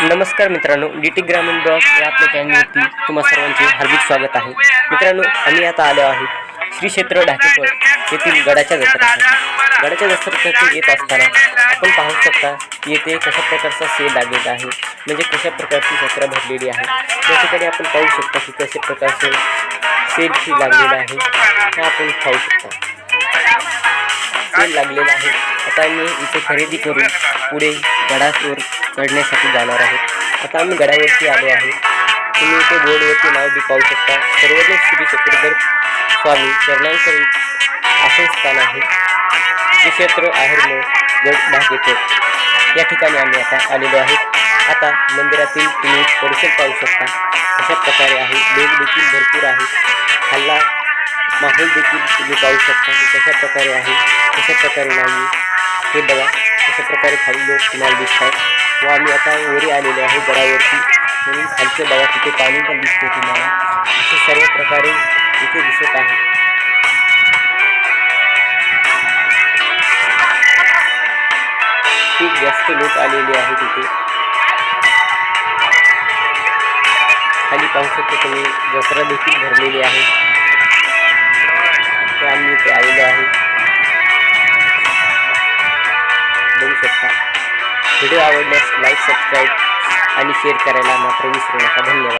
नमस्कार मित्रांनो D T ग्रामीण ब्लॉग या आपल्या चॅनलवरती तुम्हा सर्वांचे हार्दिक स्वागत आहे. मित्रांनो आम्ही आता आलो आहे श्री क्षेत्र ढाकेपळ येथील गडाच्या जत्रेसाठी गडाच्या जत्रेसाठी येत असताना आपण पाहू शकता की येथे कशा प्रकारचा सेल लागलेला आहे म्हणजे कशा प्रकारची जत्रा भरलेली आहे. त्या ठिकाणी आपण पाहू शकता की कशा प्रकारचे सेल ही लागलेला आहे हे आपण पाहू शकता. सेल लागलेला आहे. आता आम्ही इथे खरेदी करून पुढे गडावर चढण्यासाठी जाणार आहोत. आता आम्ही गडावरती आलो आहे. तुम्ही इथे बोर्डवरती नाव बी पाहू शकता. सर्वज्ञ श्री चक्रधर स्वामी चरणांसर असं स्थान आहे. श्री क्षेत्र आहेरमोळ गड भागेश्वर या ठिकाणी आम्ही आता आलेलो आहोत आता मंदिरातील तुम्ही परिसर पाहू शकता. अशा प्रकारे आहे. लोक देखील भरपूर आहे. हल्ला माहोल देखील तुम्ही पाहू शकता की कशा प्रकारे आहे कशा प्रकारे नाही हे बघा कशा प्रकारे खाली लोक तुम्हाला दिसतात. व आम्ही आता वरी आलेलो आहे गडावरती. म्हणून खालचे बघा तिथे पाणी पण दिसते तुम्हाला. असे सर्व प्रकारे इथे दिसत आहे. खूप जास्त लोक आलेले आहेत तिथे खाली पाहू शकता तुम्ही जत्रा देखील भरलेली आहे. शकता. व्हिडिओ आवडल्यास लाईक सबस्क्राईब आणि शेअर करायला मात्र विसरू नका. धन्यवाद.